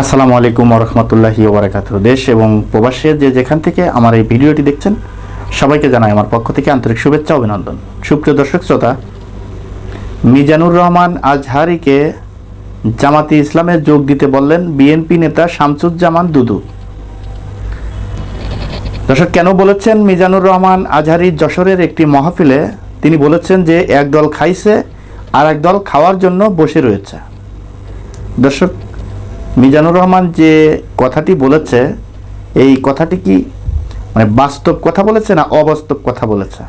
আসসালামু আলাইকুম রহমতুল্লাহি ওবরাকাত দেশ এবং প্রবাসে যে যেখান থেকে আমার এই ভিডিওটি দেখছেন, সবাইকে জানাই আমার পক্ষ থেকে আন্তরিক শুভেচ্ছা অভিনন্দন। সুপ্রিয় দর্শক শ্রোতা, মিজানুর রহমান আজহারিকে জামাতি ইসলামে যোগ দিতে বললেন বিএনপি নেতা শামসুজ্জামান দুদু। দর্শক, কেন বলেছেন মিজানুর রহমান আজহারি যশোরের একটি মহফিলে? তিনি বলেছেন যে এক দল খাইছে আর এক দল খাওয়ার জন্য বসে রয়েছে। দর্শক মিজানুর রহমান যে কথাটি বলেছে, এই কথাটি কি মানে বাস্তব কথা বলেছে না অবাস্তব কথা বলেছে?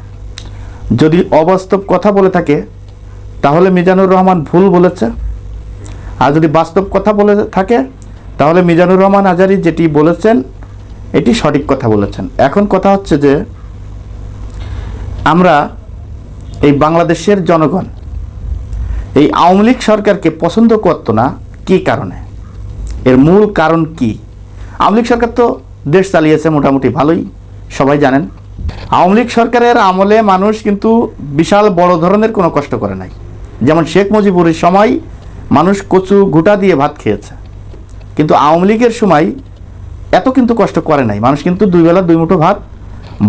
যদি অবাস্তব কথা বলে থাকে, তাহলে মিজানুর রহমান ভুল বলেছে। আর যদি বাস্তব কথা বলে থাকে, তাহলে মিজানুর রহমান আজারি যেটি বলেছেন, এটি সঠিক কথা বলেছেন। এখন কথা হচ্ছে যে, আমরা এই বাংলাদেশের জনগণ, এই আওয়ামী লীগ সরকারকে পছন্দ করতো না, কী কারণে? এর মূল কারণ কি? আওয়ামী লীগ সরকার তো দেশ চালিয়েছে মোটামুটি ভালোই, সবাই জানেন। আওয়ামী লীগ সরকারের আমলে মানুষ কিন্তু বিশাল বড় ধরনের কোনো কষ্ট করে নাই। যেমন শেখ মুজিবুরের সময় মানুষ কচু ঘুটা দিয়ে ভাত খেয়েছে। কিন্তু আওয়ামী লীগের সময় এত কিন্তু কষ্ট করে নাই। মানুষ কিন্তু দুই বেলা দুই মুঠো ভাত,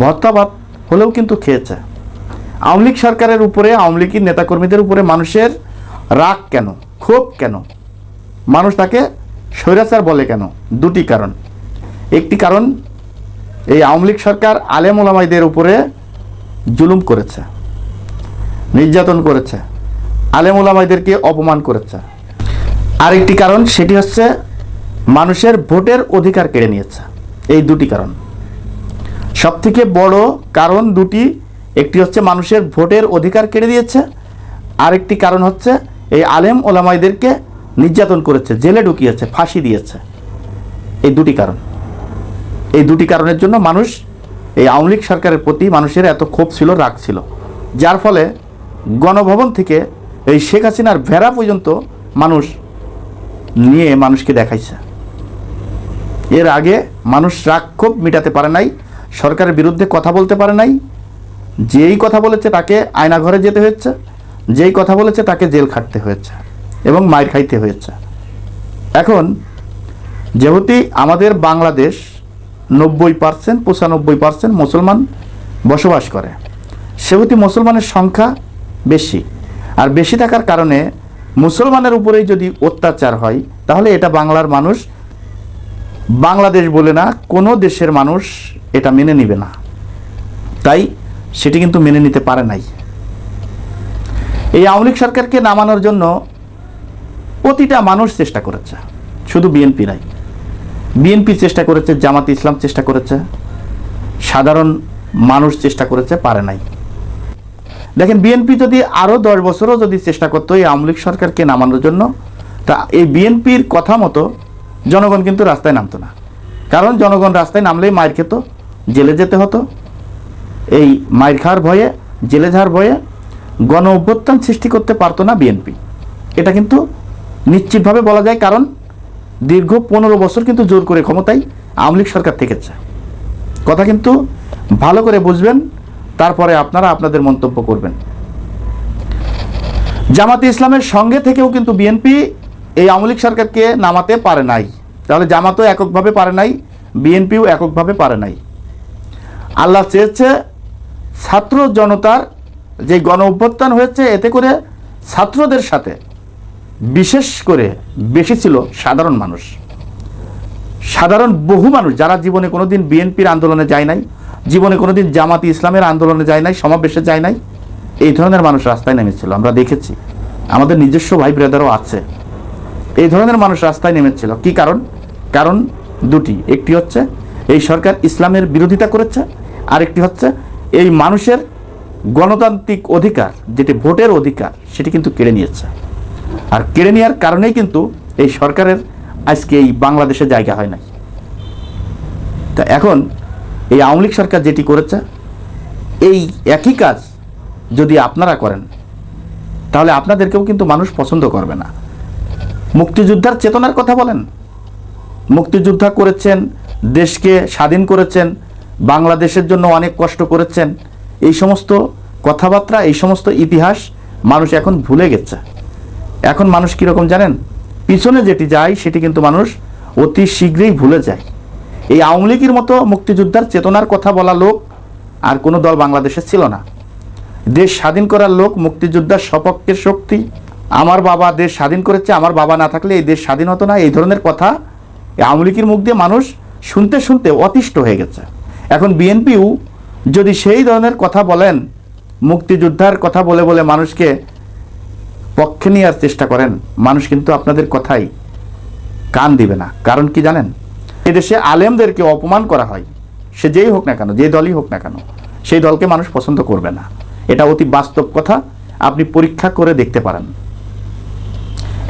ভর্তা ভাত হলেও কিন্তু খেয়েছে। আওয়ামী লীগ সরকারের উপরে, আওয়ামী লীগের নেতাকর্মীদের উপরে মানুষের রাগ কেন, ক্ষোভ কেন? মানুষ তাকে স্বৈরাচার বলে কেন? দুটি কারণ। একটি কারণ, এই আওয়ামী লীগ সরকার আলেম ওলামাইদের উপরে জুলুম করেছে, নির্যাতন করেছে, আলেম ওলামাইদেরকে অপমান করেছে। আরেকটি কারণ, সেটি হচ্ছে মানুষের ভোটের অধিকার কেড়ে নিয়েছে। এই দুটি কারণ। সবথেকে বড় কারণ দুটি, একটি হচ্ছে মানুষের ভোটের অধিকার কেড়ে দিয়েছে আরেকটি কারণ হচ্ছে এই আলেম ওলামাইদেরকে নির্যাতন করেছে, জেলে ঢুকিয়েছে, ফাঁসি দিয়েছে। এই দুটি কারণ। এই দুটি কারণের জন্য মানুষ, এই আওয়ামী লীগ সরকারের প্রতি মানুষের এত ক্ষোভ ছিল, রাগ ছিল। যার ফলে গণভবন থেকে এই শেখ হাসিনার ভেড়া পর্যন্ত মানুষ নিয়ে মানুষকে দেখাইছে। এর আগে মানুষ রাগ ক্ষোভ মেটাতে পারে নাই, সরকারের বিরুদ্ধে কথা বলতে পারে নাই। যেই কথা বলেছে তাকে আয়নাঘরে যেতে হয়েছে, যেই কথা বলেছে তাকে জেল খাটতে হয়েছে। এবং মায়ের খাইতে হয়েছে। এখন, যেহেতু আমাদের বাংলাদেশ নব্বই পার্সেন্ট, পঁচানব্বই পার্সেন্ট মুসলমান বসবাস করে, সেহেতু মুসলমানের সংখ্যা বেশি। আর বেশি থাকার কারণে মুসলমানের উপরেই যদি অত্যাচার হয়, তাহলে এটা বাংলার মানুষ, বাংলাদেশ বলে না, কোনো দেশের মানুষ এটা মেনে নিবে না। তাই সেটি কিন্তু মেনে নিতে পারে নাই। এই আওয়ামী লীগ সরকারকে নামানোর জন্য প্রতিটা মানুষ চেষ্টা করেছে। শুধু বিএনপি নাই। বিএনপি চেষ্টা করেছে, জামাত ইসলাম চেষ্টা করেছে। সাধারণ মানুষ চেষ্টা করেছে, পারে নাই। দেখেন, বিএনপি যদি আরও দশ বছরও যদি চেষ্টা করতো এই আওয়ামী লীগ সরকারকে নামানোর জন্য, তা এই বিএনপির কথা মতো জনগণ কিন্তু রাস্তায় নামতো না। কারণ জনগণ রাস্তায় নামলেই মায়ের খেত, জেলে যেতে হতো। এই মায়ের খাওয়ার ভয়ে, জেলে যাওয়ার ভয়ে গণ অভ্যুত্থান সৃষ্টি করতে পারতো না বিএনপি। এটা কিন্তু নিশ্চিতভাবে বলা যায় কারণ দীর্ঘ পনেরো বছর কিন্তু জোর করে ক্ষমতায় আওয়ামী লীগ সরকার থেকেছে। কথা কিন্তু ভালো করে বুঝবেন, তারপরে আপনারা আপনাদের মন্তব্য করবেন। জামাতে ইসলামের সঙ্গে থেকেও কিন্তু বিএনপি এই আওয়ামী সরকারকে নামাতে পারে নাই। তাহলে জামাতও এককভাবে পারে নাই, বিএনপিও এককভাবে পারে নাই। আল্লাহ চেয়েছে ছাত্র জনতার যে গণ অভ্যুত্থান হয়েছে, এতে করে ছাত্রদের সাথে বিশেষ করে বেশি ছিল সাধারণ মানুষ। সাধারণ বহু মানুষ যারা জীবনে কোনোদিন বিএনপির আন্দোলনে যায় নাই, জীবনে কোনোদিন জামাতি ইসলামের আন্দোলনে যায় নাই, সমাবেশে যায় নাই, এই ধরনের মানুষ রাস্তায় নেমেছিল, আমরা দেখেছি। আমাদের নিজস্ব ভাই ব্রাদারও আছে। এই ধরনের মানুষ রাস্তায় নেমেছিল। কি কারণ? কারণ দুটি, একটি হচ্ছে এই সরকার ইসলামের বিরোধিতা করেছে, আরেকটি হচ্ছে এই মানুষের গণতান্ত্রিক অধিকার, যেটি ভোটের অধিকার, সেটি কিন্তু কেড়ে নিয়েছে। আর কেড়ে নেওয়ার কারণেই কিন্তু এই সরকারের আজকে এই বাংলাদেশে জায়গা হয় নাই। তা এখন এই আওয়ামী লীগ সরকার যেটি করেছে, এই একই কাজ যদি আপনারা করেন, তাহলে আপনাদেরকেও কিন্তু মানুষ পছন্দ করবে না। মুক্তিযোদ্ধার চেতনার কথা বলেন। মুক্তিযোদ্ধা করেছেন, দেশকে স্বাধীন করেছেন, বাংলাদেশের জন্য অনেক কষ্ট করেছেন। এই সমস্ত কথাবার্তা, এই সমস্ত ইতিহাস মানুষ এখন ভুলে গেছে। এখন মানুষ কীরকম জানেন? পিছনে যেটি যায়, সেটি কিন্তু মানুষ অতি শীঘ্রই ভুলে যায়। এই আওয়ামী লীগের মতো মুক্তিযোদ্ধার চেতনার কথা বলা লোক আর কোনো দল বাংলাদেশে ছিল না। দেশ স্বাধীন করার লোক, মুক্তিযোদ্ধার সপক্ষের শক্তি। আমার বাবা দেশ স্বাধীন করেছে, আমার বাবা না থাকলে এই দেশ স্বাধীন হতো না, এই ধরনের কথা আওয়ামী লীগের মুখ দিয়ে মানুষ শুনতে শুনতে অতিষ্ঠ হয়ে গেছে। এখন বিএনপিও যদি সেই ধরনের কথা বলেন, মুক্তিযোদ্ধার কথা বলে বলে মানুষকে পক্ষে নেওয়ার চেষ্টা করেন, মানুষ কিন্তু আপনাদের কথাই কান দিবে না। কারণ কি জানেন? এদেশে আলেমদেরকে অপমান করা হয়। সে যেই হোক না কেন, যে দলই হোক না কেন, সেই দলকে মানুষ পছন্দ করবে না। এটা অতি বাস্তব কথা, আপনি পরীক্ষা করে দেখতে পারেন।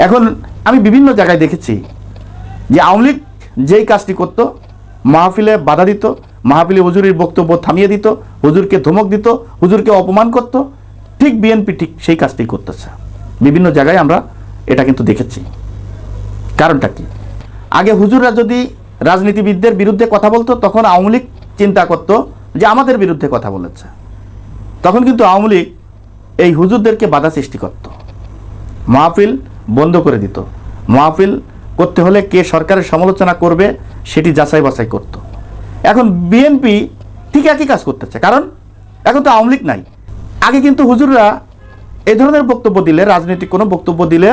এখন আমি বিভিন্ন জায়গায় দেখেছি যে আওয়ামী লীগ যেই কাজটি করত, মাহফিলে বাধা দিত, মাহফিলে হুজুরের বক্তব্য থামিয়ে দিত, হুজুরকে ধমক দিত, হুজুরকে অপমান করত, ঠিক বিএনপি ঠিক সেই কাজটি করতেছে। বিভিন্ন জায়গায় আমরা এটা কিন্তু দেখেছি। কারণটা কি? আগে হুজুররা যদি রাজনীতিবিদদের বিরুদ্ধে কথা বলতো, তখন আওয়ামী লীগ চিন্তা করত যে আমাদের বিরুদ্ধে কথা বলেছে। তখন কিন্তু আওয়ামী লীগ এই হুজুরদেরকে বাধা সৃষ্টি করত। মাহফিল বন্ধ করে দিত। মাহফিল করতে হলে কে সরকারের সমালোচনা করবে সেটি যাচাই বাছাই করত। এখন বিএনপি ঠিক একই কাজ করতেছে। কারণ এখন তো আওয়ামী লীগ নাই। আগে কিন্তু হুজুররা এই ধরনের বক্তব্য দিলে, রাজনৈতিক কোনো বক্তব্য দিলে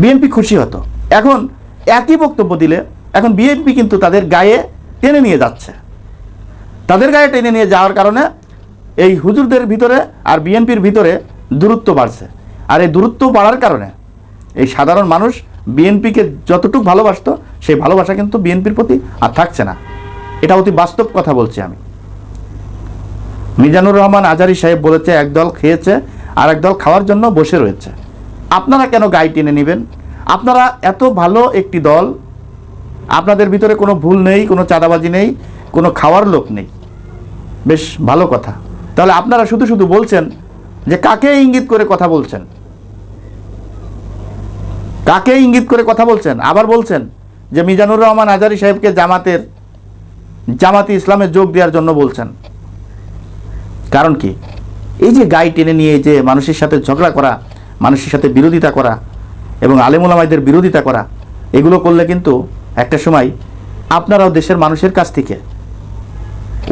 বিএনপি খুশি হতো। এখন একই বক্তব্য দিলে, এখন বিএনপি কিন্তু তাদের গায়ে টেনে নিয়ে যাচ্ছে। তাদের গায়ে টেনে নিয়ে যাওয়ার কারণে এই হুজুরদের ভিতরে আর বিএনপির ভিতরে দূরত্ব বাড়ছে। আর এই দূরত্ব বাড়ার কারণে এই সাধারণ মানুষ বিএনপিকে যতটুকু ভালোবাসতো, সেই ভালোবাসা কিন্তু বিএনপির প্রতি আর থাকছে না। এটা অতি বাস্তব কথা বলছি আমি। মিজানুর রহমান আজারি সাহেব বলেছে, একদল খেয়েছে আর একদল খাওয়ার জন্য বসে রয়েছে। আপনারা কেন গায়ে টেনে নেবেন? আপনারা এত ভালো একটি দল, আপনাদের ভিতরে কোনো ভুল নেই, কোনো চাঁদাবাজি নেই, কোনো খাওয়ার লোক নেই। বেশ ভালো কথা। তাহলে আপনারা শুধু শুধু বলছেন যে কাকে ইঙ্গিত করে কথা বলছেন? কাকে ইঙ্গিত করে কথা বলছেন? আবার বলছেন যে মিজানুর রহমান আজারি সাহেবকে জামাতের, জামাতি ইসলামে যোগ দেওয়ার জন্য বলছেন। কারণ কি? এই যে গাই টেনে নিয়ে যে মানুষের সাথে ঝগড়া করা, মানুষের সাথে বিরোধিতা করা এবং আলেমুলামাইদের বিরোধিতা করা, এগুলো করলে কিন্তু একটা সময় আপনারাও দেশের মানুষের কাছ থেকে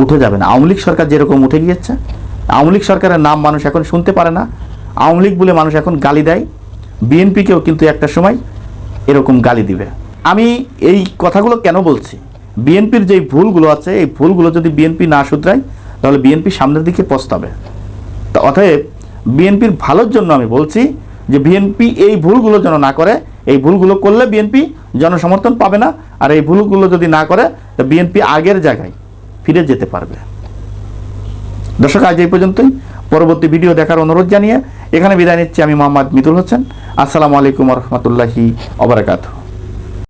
উঠে যাবেন। আওয়ামী লীগ সরকার যেরকম উঠে গিয়েছে, আওয়ামী লীগ সরকারের নাম মানুষ এখন শুনতে পারে না। আওয়ামী লীগ বলে মানুষ এখন গালি দেয়। বিএনপিকেও কিন্তু একটা সময় এরকম গালি দিবে। আমি এই কথাগুলো কেন বলছি? বিএনপির যেই ভুলগুলো আছে, এই ভুলগুলো যদি বিএনপি না শুধরায়, তাহলে বিএনপি সামনের দিকে পস্তাবে। তা অতএব বিএনপির ভালোর জন্য আমি বলছি যে বিএনপি এই ভুলগুলো যেন না করে, এই ভুলগুলো করলে বিএনপি জনসমর্থন পাবে না, আর এই ভুলগুলো যদি না করে, তো বিএনপি আগের জায়গায় ফিরে যেতে পারবে। দর্শক, আজ এই পর্যন্তই। পরবর্তী ভিডিও দেখার অনুরোধ জানিয়ে এখানে বিদায় নিচ্ছি আমি মোহাম্মদ মিতুল হোসেন। আসসালামু আলাইকুম রহমতুল্লাহি অবরাকাতু